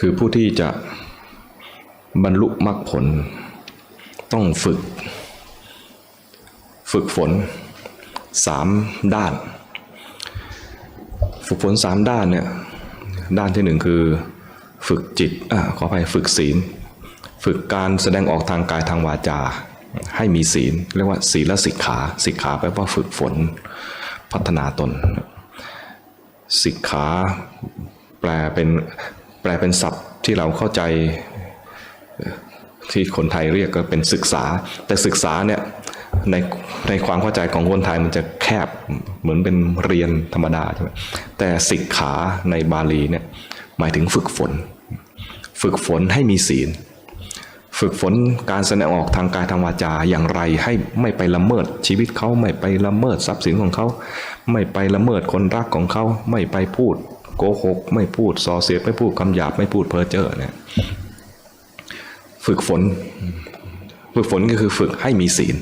คือผู้ที่จะบรรลุมรรคผล ต้องฝึก ฝึกฝนสามด้าน ฝึกฝนสามด้านเนี่ยด้านที่หนึ่งคือฝึกจิตอขออภัยฝึกศีล ฝึกการแสดงออกทางกายทางวาจา ให้มีศีล เรียกว่าศีลสิกขาสิกขาแปลว่าฝึกฝนพัฒนาตนสิกขาแปลเป็น ลเป็นศัพท์ที่เราเข้าใจที่คนไทยเรียกก็เป็นศึกษา แต่ศึกษาเนี่ยในในความเข้าใจของคนไทยมันจะแคบเหมือนเป็นเรียนธรรมดาใช่ไหมแต่สิกขาในบาลีเนี่ยหมายถึงฝึกฝน ฝึกฝนให้มีศีล ฝึกฝนการแสดงออกทางกายทางวาจาอย่างไรให้ไม่ไปละเมิดชีวิตเขาไม่ไปละเมิดทรัพย์สินของเขา ไม่ไปละเมิดคนรักของเขา ไม่ไปพูด โกหกไม่พูดส่อเสียดไม่พูดคำหยาบไม่พูดเพ้อเจ้อเนี่ยฝึกฝน ฝึกฝนก็คือฝึกให้มีศีล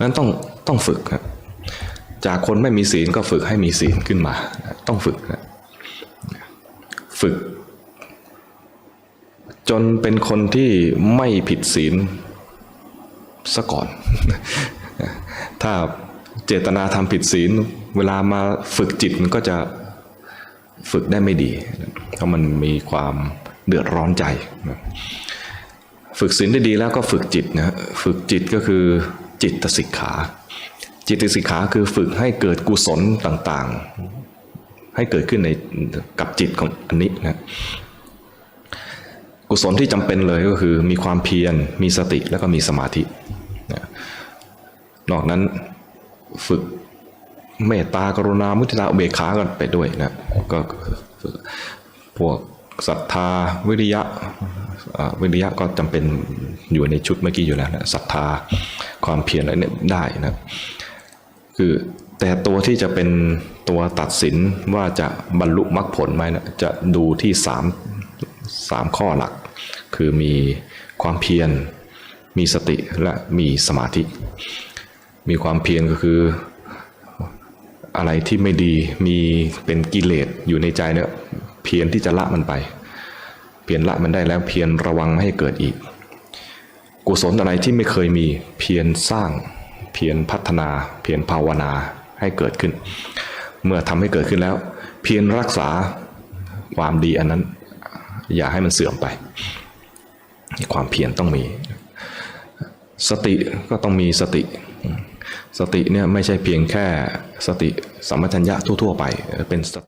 นั้นต้องต้องฝึกครับจากคนไม่มีศีลก็ฝึกให้มีศีลขึ้นมา ต้องฝึกนะฝึก จนเป็นคนที่ไม่ผิดศีลซะก่อน ถ้าเจตนาทำผิดศีล เวลามาฝึกจิตมันก็จะ ฝึกได้ไม่ดีเพราะมันมีความเดือดร้อนใจ ฝึกศีลได้ดีแล้วก็ฝึกจิตนะฝึกจิตก็คือจิตสิกขา จิตสิกขาคือฝึกให้เกิดกุศลต่างๆ ให้เกิดขึ้นในกับจิตของอันนี้นะกุศลที่จำเป็นเลยก็คือมีความเพียรมีสติแล้วก็มีสมาธินะนอกนั้นฝึก เมตตากรุณามุทิตาอุเบกขากันไปด้วยนะก็พวกศรัทธาวิริยะอ่าวิริยะก็จำเป็นอยู่ในชุดเมื่อกี้อยู่แล้วนะศรัทธาความเพียรอะไรเนี่ยได้นะคือแต่ตัวที่จะเป็นตัวตัดสินว่าจะบรรลุมรรคผลไหมนะจะดูที่สามสามข้อหลัก คือมีความเพียร มีสติและมีสมาธิ มีความเพียรก็คือ อะไรที่ไม่ดีมีเป็นกิเลสอยู่ในใจเนี่ยเพียรที่จะละมันไป เพียรละมันได้แล้วเพียรระวังไม่ให้เกิดอีก กุศลอะไรที่ไม่เคยมีเพียรสร้าง เพียรพัฒนา เพียรภาวนาให้เกิดขึ้น เมื่อทำให้เกิดขึ้นแล้ว เพียรรักษาความดีอันนั้น อย่าให้มันเสื่อมไป ความเพียรต้องมี สติก็ต้องมีสติ สติเนี่ยไม่ใช่เพียงแค่สติสัมปชัญญะทั่ว ๆ ไปเป็นสติ